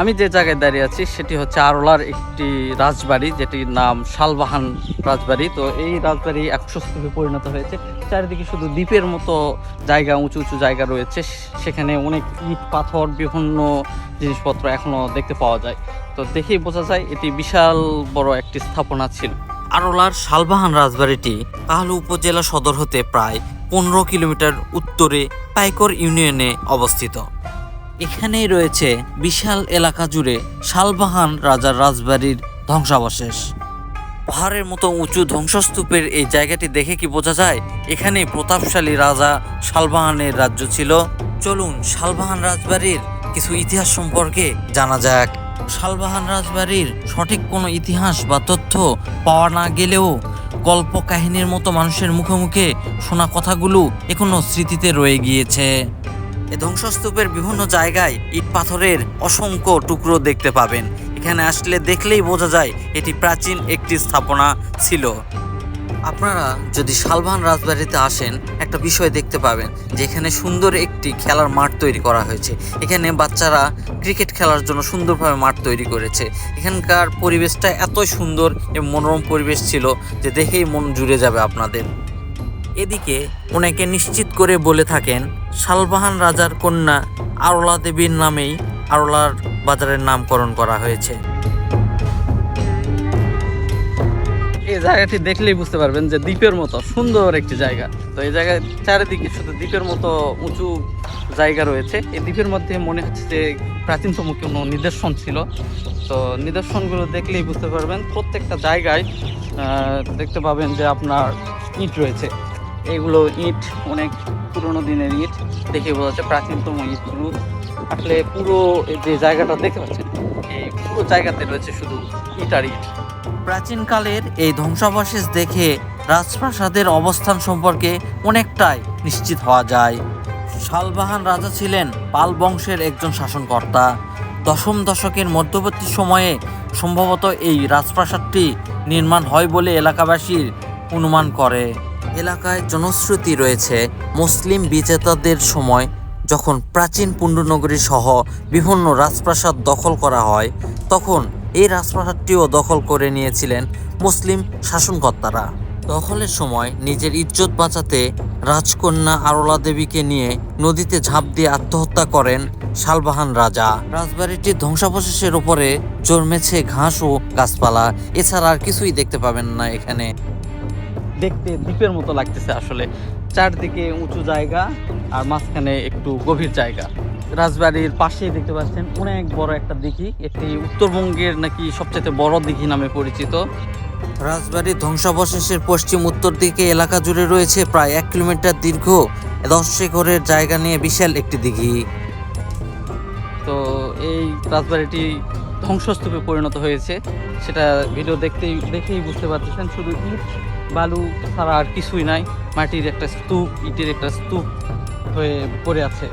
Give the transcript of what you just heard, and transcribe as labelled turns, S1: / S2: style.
S1: আমি যে জায়গায় দাঁড়িয়ে আছি, সেটি হচ্ছে আরোলার একটি রাজবাড়ি, যেটির নাম শালবাহান রাজবাড়ি। তো এই রাজবাড়ি একশস্তূপে পরিণত হয়েছে। চারিদিকে শুধু দ্বীপের মতো জায়গা, উঁচু উঁচু জায়গা রয়েছে। সেখানে অনেক ইট, পাথর, বিভিন্ন জিনিসপত্র এখনও দেখতে পাওয়া যায়। তো দেখেই বোঝা যায়, এটি বিশাল বড় একটি স্থাপনা ছিল। আরোলার শালবাহান রাজবাড়িটি কাহালু উপজেলা সদর হতে প্রায় পনেরো কিলোমিটার উত্তরে পাইকর ইউনিয়নে অবস্থিত। এখানেই রয়েছে বিশাল এলাকা জুড়ে শালবাহান রাজার রাজবাড়ির ধ্বংসাবশেষ। পাহাড়ের মতো উঁচু ধ্বংসস্তূপের এই জায়গাটি দেখে কি বোঝা যায়? এখানে প্রতাপশালী রাজা শালবাহানের রাজ্য ছিল। চলুন শালবাহান রাজবাড়ির কিছু ইতিহাস সম্পর্কে জানা যাক। শালবাহান রাজবাড়ির সঠিক কোনো ইতিহাস বা তথ্য পাওয়া না গেলেও গল্প কাহিনীর মতো মানুষের মুখে মুখে শোনা কথাগুলো এখনও স্মৃতিতে রয়ে গিয়েছে। এ ধ্বংসস্তূপের বিভিন্ন জায়গায় ইট পাথরের অসংখ্য টুকরো দেখতে পাবেন। এখানে আসলে দেখলেই বোঝা যায় এটি প্রাচীন একটি স্থাপনা ছিল। আপনারা যদি শালবান রাজবাড়িতে আসেন, একটা বিষয় দেখতে পাবেন যে এখানে সুন্দর একটি খেলার মাঠ তৈরি করা হয়েছে। এখানে বাচ্চারা ক্রিকেট খেলার জন্য সুন্দরভাবে মাঠ তৈরি করেছে। এখানকার পরিবেশটা এতই সুন্দর এবং মনোরম পরিবেশ ছিল যে দেখেই মন জুড়ে যাবে আপনাদের। এদিকে অনেকে নিশ্চিত করে বলে থাকেন, শালবাহান রাজার কন্যা আরলা দেবীর নামেই আরলার বাজারের নামকরণ করা হয়েছে। এই জায়গাটি দেখলেই বুঝতে পারবেন যে দ্বীপের মতো সুন্দর একটি জায়গা। তো এই জায়গায় চারিদিকে শুধু দ্বীপের মতো উঁচু জায়গা রয়েছে। এই দ্বীপের মধ্যে মনে হচ্ছে যে প্রাচীনতম কোনো নিদর্শন ছিল। তো নিদর্শনগুলো দেখলেই বুঝতে পারবেন প্রত্যেকটা জায়গায় দেখতে পাবেন যে আপনার ইট রয়েছে। এগুলো ইট, অনেক পুরনো দিনের ইট, দেখে বোঝা যাচ্ছে প্রাচীনতম ইটগুলো আসলে পুরো যে জায়গাটা দেখতে পাচ্ছেন, এই পুরো জায়গাতে রয়েছে শুধু ইট আর ইট। প্রাচীনকালের এই ধ্বংসাবশেষ দেখে রাজপ্রাসাদের অবস্থান সম্পর্কে অনেকটাই নিশ্চিত হওয়া যায়। শালবাহান রাজা ছিলেন পাল বংশের একজন শাসনকর্তা। দশম দশকের মধ্যবর্তী সময়ে সম্ভবত এই রাজপ্রাসাদটি নির্মাণ হয় বলে এলাকাবাসীর অনুমান করে। এলাকায় জনশ্রুতি রয়েছে মুসলিম বিজেতাদের সময় যখন প্রাচীন পুণ্ডনগরী সহ বিভিন্ন রাজপ্রাসাদ দখল করা হয়, তখন এই রাজপ্রাসাদটিও দখল করে নিয়েছিলেন মুসলিম শাসনকর্তারা। দখলের সময় নিজের ইজ্জত বাঁচাতে রাজকন্যা আরলা দেবীকে নিয়ে নদীতে ঝাঁপ দিয়ে আত্মহত্যা করেন শালবাহান রাজা। রাজবাড়িটির ধ্বংসাবশেষের উপরে জন্মেছে ঘাস ও গাছপালা, এছাড়া আর কিছুই দেখতে পাবেন না এখানে। দেখতে দ্বীপের মতো লাগতেছে আসলে। চারদিকে উঁচু জায়গা আর মাঝখানে একটু গভীর জায়গা। রাজবাড়ির পাশেই দেখতে পাচ্ছেন অনেক বড় একটা দিঘি। এটি উত্তরবঙ্গের নাকি সবচেয়ে বড় দিঘি নামে পরিচিত। রাজবাড়ির ধ্বংসাবশেষের পশ্চিম উত্তর দিকে এলাকা জুড়ে রয়েছে প্রায় এক কিলোমিটার দীর্ঘ দশ একরের জায়গা নিয়ে বিশাল একটি দিঘি। তো এই রাজবাড়িটি ধ্বংসস্তূপে পরিণত হয়েছে। সেটা ভিডিও দেখতেই দেখেই বুঝতে পারতেছেন শুধু ইট বালু ছাড়া আর কিছুই নাই। মাটির একটা স্তূপ ইটের একটা স্তূপ হয়ে পড়ে আছে।